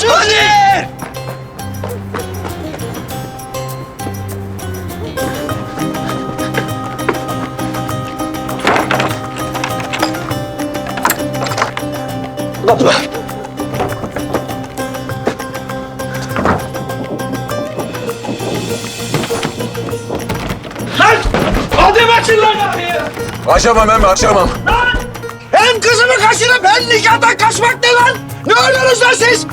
açın! Hadi! Lan! Hadi açın lan kapıyı! Açamam emmi açamam. Hem kızımı kaçırıp hem nikahtan kaçmak ne lan? Ne oluyorsunuz lan siz?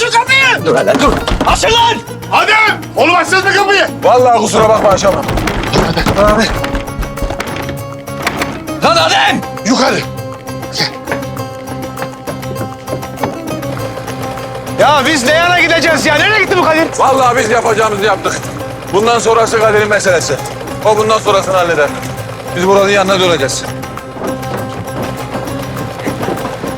Şu kapıyı! Dur hele dur. Açın lan! Adem! Oğlum açsana kapıyı. Vallahi kusura bakma açamam. Lan Adem! Yukarı. Ya biz ne yana gideceğiz ya? Nereye gitti bu Kadir? Vallahi biz yapacağımızı yaptık. Bundan sonrası kaderin meselesi. O bundan sonrasını halleder. Biz buranın yanına döneceğiz.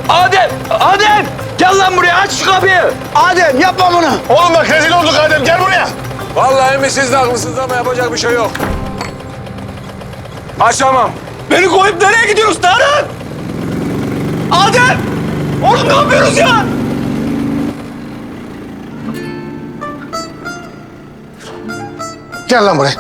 Adem! Adem! Gel lan buraya aç şu kapıyı! Adem yapma bunu! Oğlum bak rezil olduk Adem. Gel buraya. Vallahi emmi siz de haklısınız ama yapacak bir şey yok. Açamam. Beni koyup nereye gidiyoruz Tarık? Adem! Oğlum ne yapıyoruz ya? Gel lan buraya.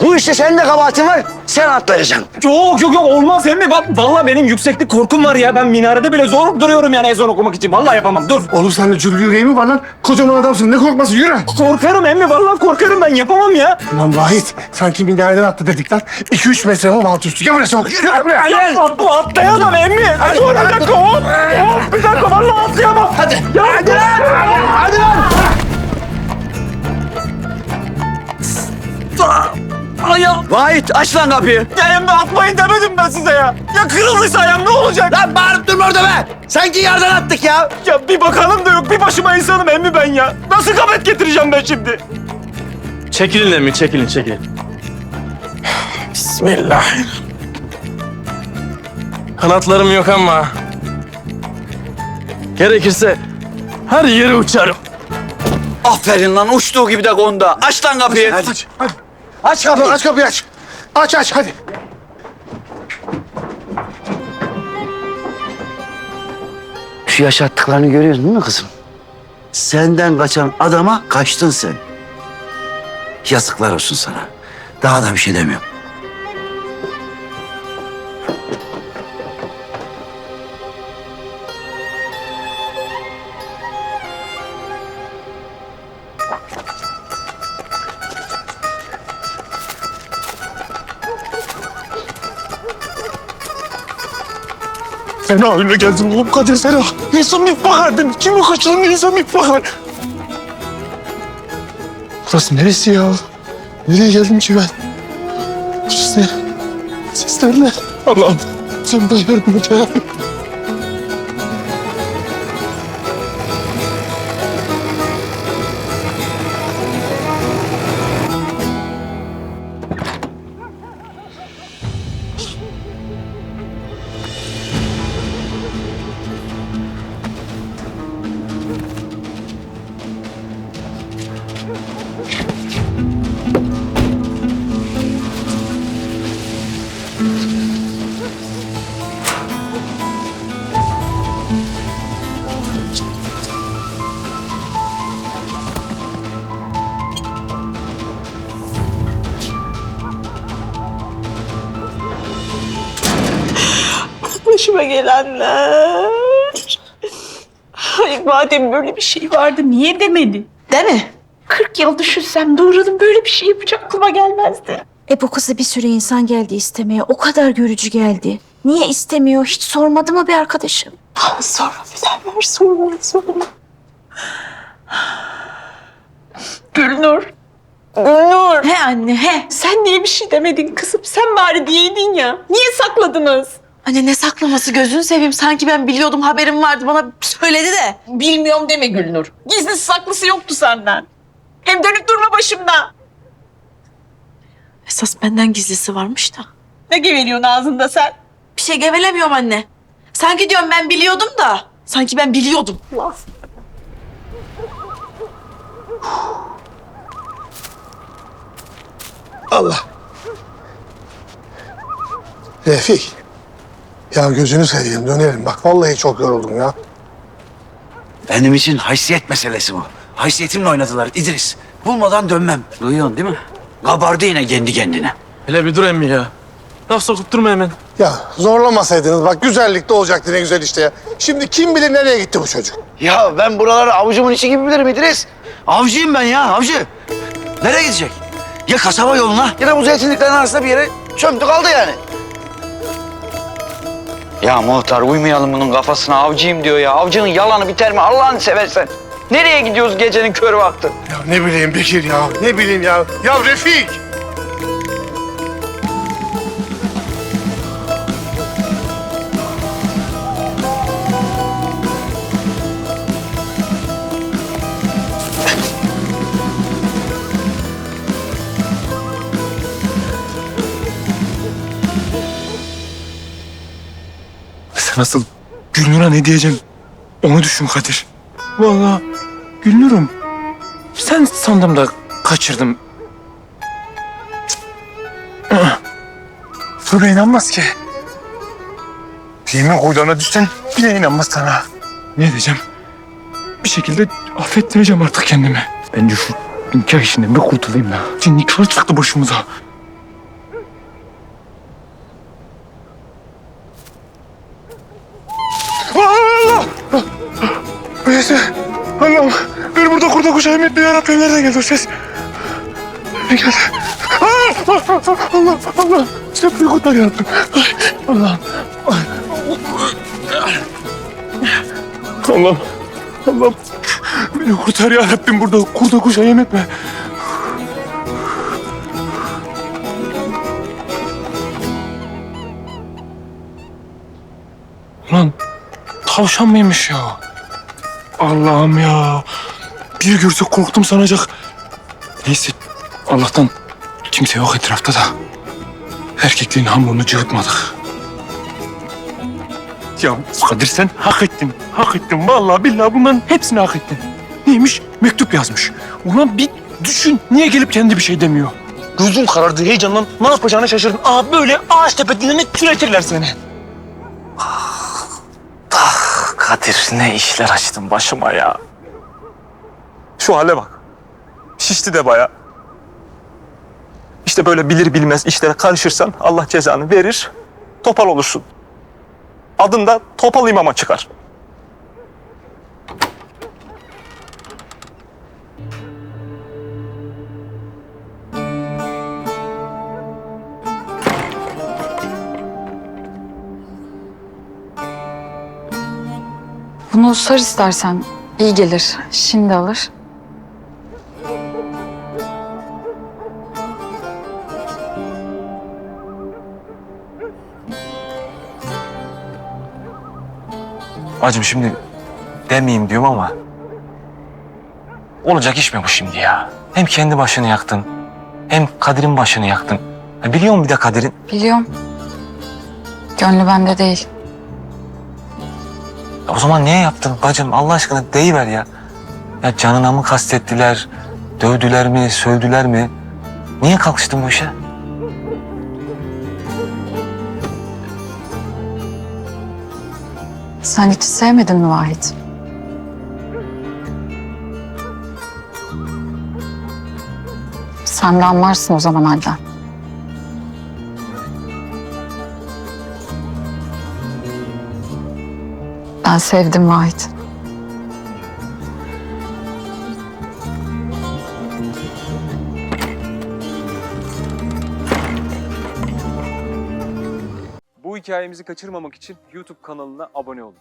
Bu işte senin de kabahatin var. Sen atlayacaksın. Yok yok yok olmaz emmi. Bak vallahi benim yükseklik korkum var ya. Ben minarede bile zor duruyorum yani ezan okumak için. Vallahi yapamam. Dur. Oğlum sen de cürgü yüreği mi var lan? Kocaman adamsın. Ne korkması? Yürü. Korkarım emmi. Vallahi korkarım ben. Yapamam ya. Lan Vahit. Sanki minareden attı dedik lan. İki üç metre hava altı üstü. Gel buraya çabuk. Gel buraya. Bu atlayamam emmi. Hadi dur bir dakika hop. Hop bir dakika Vahit aç lan kapıyı. Ya emmi atmayın demedim ben size ya. Ya kırıldıysa ayağım ne olacak? Lan bağırıp durma orada be. Sanki yerden attık ya. Ya bir bakalım da yok. Bir başıma insanım emmi ben ya. Nasıl kabet getireceğim ben şimdi? Çekilin emmi çekilin çekilin. Bismillah. Kanatlarım yok ama. Gerekirse her yere uçarım. Aferin lan uçtuğu gibi de konda. Aç lan kapıyı. Hadi. Aç Lan kapıyı. aç kapıyı aç. Aç aç hadi. Şu yaşattıklarını görüyorsun değil mi kızım? Senden kaçan adama kaçtın sen. Yazıklar olsun sana. Daha da bir şey demiyorum. Fena önüne geldin oğlum Kadir fena. İnsan bir bakar değil mi? Kimi kaçırdın insan bir bakar. Burası neresi ya? Nereye geldim ki ben? Burası ne? Sesler ne? Allah'ım sen bana yardım et ya. Başıma gelenler. Ay madem böyle bir şey vardı niye demedi? Değil mi? 40 yıl düşünsem Doğru'nun böyle bir şey yapacağı aklıma gelmezdi. E bu kızı bir sürü insan geldi istemeye. O kadar görücü geldi. Niye istemiyor? Hiç sormadı mı bir arkadaşım? Ah, Sorma Müdevver sorma sorma. Gülnur. Gülnur. He anne he. Sen niye bir şey demedin kızım? Sen bari diyeydin ya. Niye sakladınız? Anne ne saklaması gözünü seveyim. Sanki ben biliyordum haberim vardı bana söyledi de. Bilmiyorum deme Gülnur. Gizlisi saklısı yoktu senden. Hem dönüp durma başımda. Esas benden gizlisi varmış da. Ne geveliyorsun ağzında sen? Bir şey gevelemiyorum anne. Sanki diyorum ben biliyordum da. Sanki ben biliyordum. Allah. Refik. Ya gözünü seveyim dönelim. Bak vallahi çok yoruldum ya. Benim için haysiyet meselesi bu. Haysiyetimle oynadılar İdris. Bulmadan dönmem. Duyuyorsun değil mi? Kabardı yine kendi kendine. Hele bir dur emmi ya. Laf sokup durma hemen. Ya zorlamasaydınız bak güzellikte olacaktı ne güzel işte ya. Şimdi kim bilir nereye gitti bu çocuk? Ya ben buraları avucumun içi gibi bilirim İdris. Avcıyım ben ya avcı. Nereye gidecek? Ya kasaba yoluna ya da bu zeytinliklerin arasında bir yere çömdü kaldı yani. Ya muhtar uymayalım bunun kafasına avcıyım diyor ya. Avcının yalanı biter mi Allah'ını seversen? Nereye gidiyoruz gecenin kör vakti? Ya ne bileyim Bekir ya ne bileyim ya. Ya Refik. Nasıl Gülnur'a ne diyeceğim onu düşün Kadir. Vallahi Gülnur'um sen sandım da kaçırdım. Tövbe inanmaz ki. Yemin koyduğuna düşsen bile inanmaz sana. Ne diyeceğim? Bir şekilde affettireceğim artık kendimi. Bence şu nikah işinden bir kurtulayım da. Şimdi nikah çıktı başımıza. Neyse. Allah'ım. Beni burada kurda kuşa emet bir yarabbim. Nereden geldi o ses? Ne geldi? Ah! Allah! Allah! Sen beni kurtar yarabbim. Allah'ım. Allah'ım. Allah'ım. Beni kurtar ya Rabbim burada kurda kuşa yem etme. Lan tavşan mıymış ya? Allah'ım ya. Bir görse korktum sanacak. Neyse Allah'tan kimse yok etrafta da. Erkekliğin hamurunu cıvıtmadık. Ya Kadir sen hak ettin. Hak ettin. Vallahi billahi bunların hepsini hak ettin. Neymiş? Mektup yazmış. Ulan bir düşün. Niye gelip kendi bir şey demiyor? Gözüm karardı heyecandan. Ne yapacağını şaşırdın. Aa böyle ağaç tepediğinde türetirler seni. Kadir ne işler açtın başıma ya. Şu hale bak. Şişti de baya. İşte böyle bilir bilmez işlere karışırsan Allah cezanı verir. Topal olursun. Adın da Topal İmam'a çıkar. Bunu sar istersen. iyi gelir. Şimdi alır. Acım şimdi demeyeyim diyorum ama olacak iş mi bu şimdi ya? Hem kendi başını yaktın hem Kadir'in başını yaktın. Ha, biliyor musun bir de Kadir'in? Biliyorum. Gönlü bende değil. O zaman niye yaptın bacım Allah aşkına deyiver ya. Ya canına mı kastettiler, dövdüler mi, sövdüler mi? Niye kalkıştın bu işe? Sen hiç sevmedin mi Vahit? Sen de anlarsın o zaman halden. Ben sevdim Vahit. Bu hikayemizi kaçırmamak için YouTube kanalına abone olun.